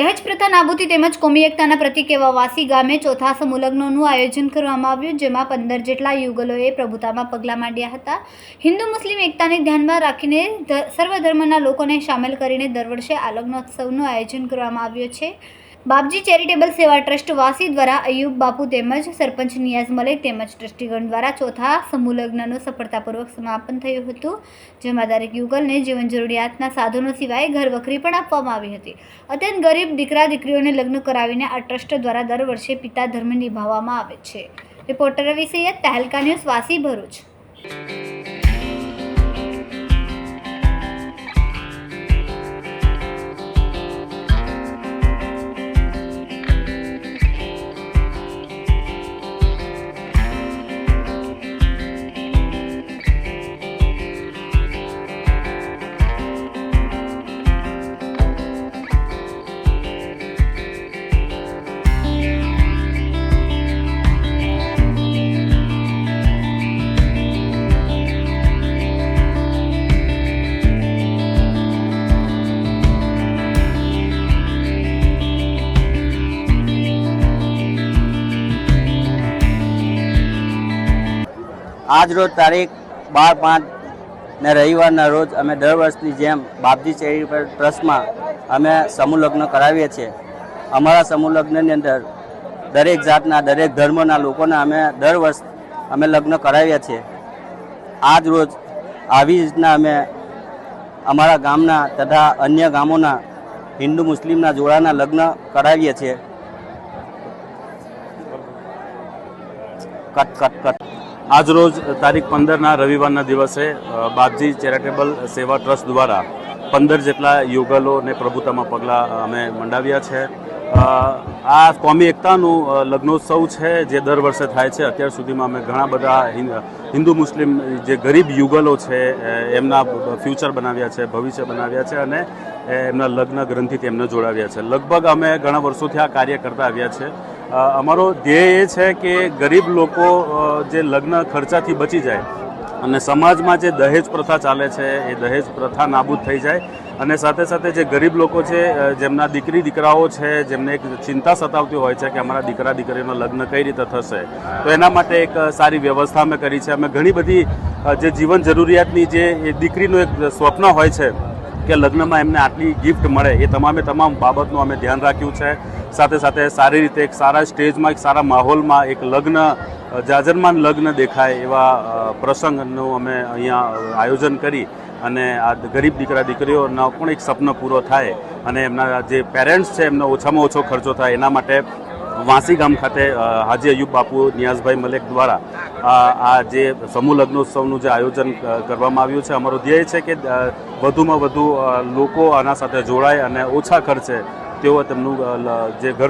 દહેજ પ્રથા નાબૂદી તેમજ કોમી એકતાના પ્રતિક એવા વાસી ગામે ચોથા સમૂહલગ્નનું આયોજન કરવામાં આવ્યું, જેમાં પંદર જેટલા યુગલોએ પ્રભુતામાં પગલાં માંડ્યા હતા. હિન્દુ મુસ્લિમ એકતાને ધ્યાનમાં રાખીને સર્વ ધર્મના લોકોને સામેલ કરીને દર વર્ષે આ લગ્નોત્સવનું આયોજન કરવામાં આવ્યું છે. બાપજી ચેરિટેબલ સેવા ટ્રસ્ટ વાસી દ્વારા અયુબ બાપુ તેમજ સરપંચ નિયાઝ મલિક તેમજ ટ્રસ્ટીગણ દ્વારા ચોથા સમૂહ લગ્નનું સફળતાપૂર્વક સમાપન થયું હતું, જેમાં દરેક યુગલને જીવન જરૂરિયાતના સાધનો સિવાય ઘર વખરી પણ આપવામાં આવી હતી. અત્યંત ગરીબ દીકરા દીકરીઓને લગ્ન કરાવીને આ ટ્રસ્ટ દ્વારા દર વર્ષે પિતા ધર્મ નિભાવવામાં આવે છે. રિપોર્ટર રવિ સૈયદ, તહેલકા ન્યૂઝ, વાસી ભરૂચ. આજ રોજ તારીખ બાર પાંચ ને રવિવારના રોજ અમે દર વર્ષની જેમ બાપજી ચેરિટેબલ ટ્રસ્ટમાં અમે સમૂહ લગ્ન કરાવીએ છીએ. અમારા સમૂહ લગ્નની અંદર દરેક જાતના, દરેક ધર્મના લોકોના અમે દર વર્ષ અમે લગ્ન કરાવીએ છીએ. આજ રોજ આવી રીતના અમે અમારા ગામના તથા અન્ય ગામોના હિન્દુ મુસ્લિમના જોડાના લગ્ન કરાવીએ છીએ. Cut cut cut. આજરોજ તારીખ પંદરના રવિવારના દિવસે બાપજી ચેરિટેબલ સેવા ટ્રસ્ટ દ્વારા પંદર જેટલા યુગલોને પ્રભુતામાં પગલાં અમે મંડાવ્યા છે. આ કોમી એકતાનું લગ્નોત્સવ છે જે દર વર્ષે થાય છે. અત્યાર સુધીમાં અમે ઘણા બધા હિન્દુ મુસ્લિમ જે ગરીબ યુગલો છે એમના ફ્યુચર બનાવ્યા છે, ભવિષ્ય બનાવ્યા છે અને એમના લગ્ન ગ્રંથિથી એમને જોડાવ્યા છે. લગભગ અમે ઘણા વર્ષોથી આ કાર્ય કરતા આવ્યા છે. અમારો ધ્યેય એ છે કે ગરીબ લોકો જે લગ્ન ખર્ચાથી બચી જાય અને સમાજમાં જે દહેજ પ્રથા ચાલે છે, એ દહેજ પ્રથા નાબૂદ થઈ જાય. અને સાથે સાથે જે ગરીબ લોકો છે જેમના દીકરી, દીકરાઓ છે, જેમને એક ચિંતા સતાવતી હોય છે કે અમારા દીકરા દીકરીનો લગ્ન કઈ રીતે થશે, તો એના માટે એક સારી વ્યવસ્થા અમે કરી છે. અમે ઘણી બધી જે જીવન જરૂરિયાતની જે એ દીકરીનું એક સ્વપ્ન હોય છે કે લગ્નમાં એમને આટલી ગિફ્ટ મળે, એ તમામે તમામ બાબતનું અમે ધ્યાન રાખ્યું છે. સાથે સાથે સારી રીતે એક સારા સ્ટેજમાં, એક સારા માહોલમાં એક લગ્ન, જાજરમાન લગ્ન દેખાય એવા પ્રસંગનું અમે અહીંયા આયોજન કરી અને આ ગરીબ દીકરા દીકરીઓનો પણ એક સપનો પૂરો થાય અને એમના જે પેરેન્ટ્સ છે એમનો ઓછામાં ઓછો ખર્ચો થાય એના માટે વાંસી ગામ ખાતે હાજી અયુબ બાપુ, નિયાઝભાઈ મલેક દ્વારા આ જે સમૂહ લગ્નોત્સવનું જે આયોજન કરવામાં આવ્યું છે, અમારો ધ્યેય છે કે વધુમાં વધુ લોકો આના સાથે જોડાય અને ઓછા ખર્ચે તેઓ તેમનું જે ઘર